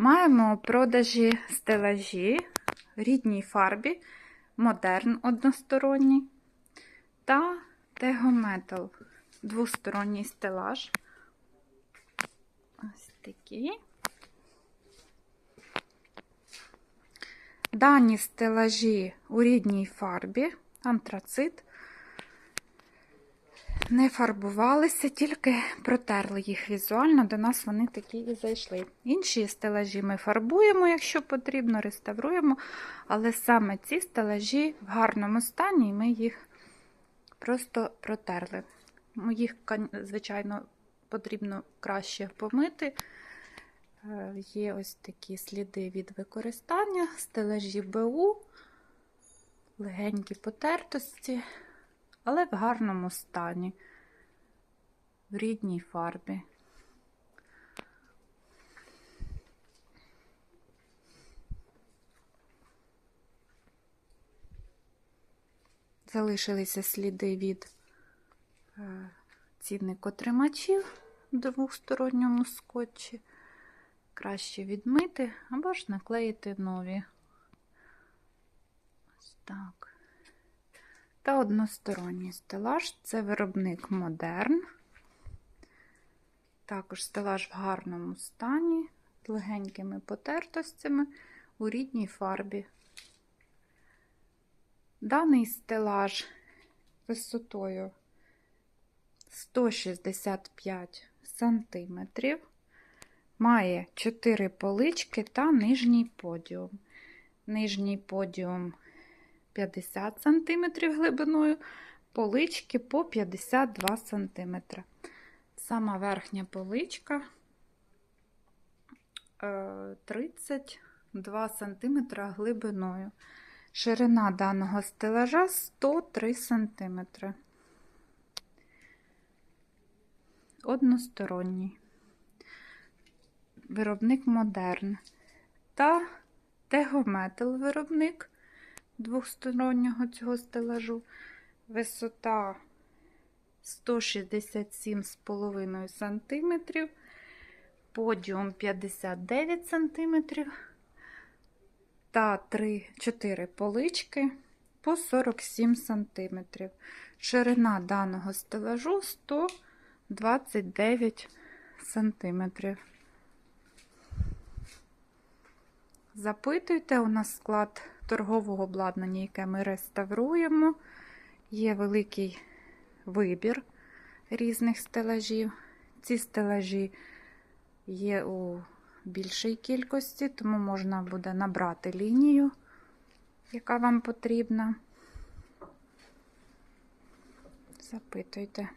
Маємо продажі стелажі рідній фарбі, модерн односторонній та тегометал двосторонній стелаж. Ось такі. Дані стелажі у рідній фарбі, антрацит. Не фарбувалися, тільки протерли їх візуально, до нас вони такі і зайшли. Інші стелажі ми фарбуємо, якщо потрібно, реставруємо, але саме ці стелажі в гарному стані, і ми їх просто протерли. Їх, звичайно, потрібно краще помити. Е, Є ось такі сліди від використання, стелажі БУ, легенькі потертості, але в гарному стані, в рідній фарбі. Залишилися сліди від е, цінникотримачів в двосторонньому скотчі. Краще відмити або ж наклеїти нові. Ось так. Та односторонній стелаж це виробник Модерн. Також стелаж в гарному стані, з легенькими потертостями у рідній фарбі. Даний стелаж висотою 165 сантиметрів. Має 4 полички та нижній подіум. Нижній подіум 50 см глибиною, полички по 52 см. Сама верхня поличка 32 см глибиною. Ширина даного стелажа 103 см. Односторонній виробник Модерн та Тегометал виробник двохстороннього цього стелажу. Висота 167,5 см, подіум 59 см та 3, 4 полички по 47 см. Ширина даного стелажу 129 см. Запитуйте, у нас склад торгового обладнання, яке ми реставруємо. Є великий вибір різних стелажів. Ці стелажі є у більшій кількості, тому можна буде набрати лінію, яка вам потрібна. Запитуйте.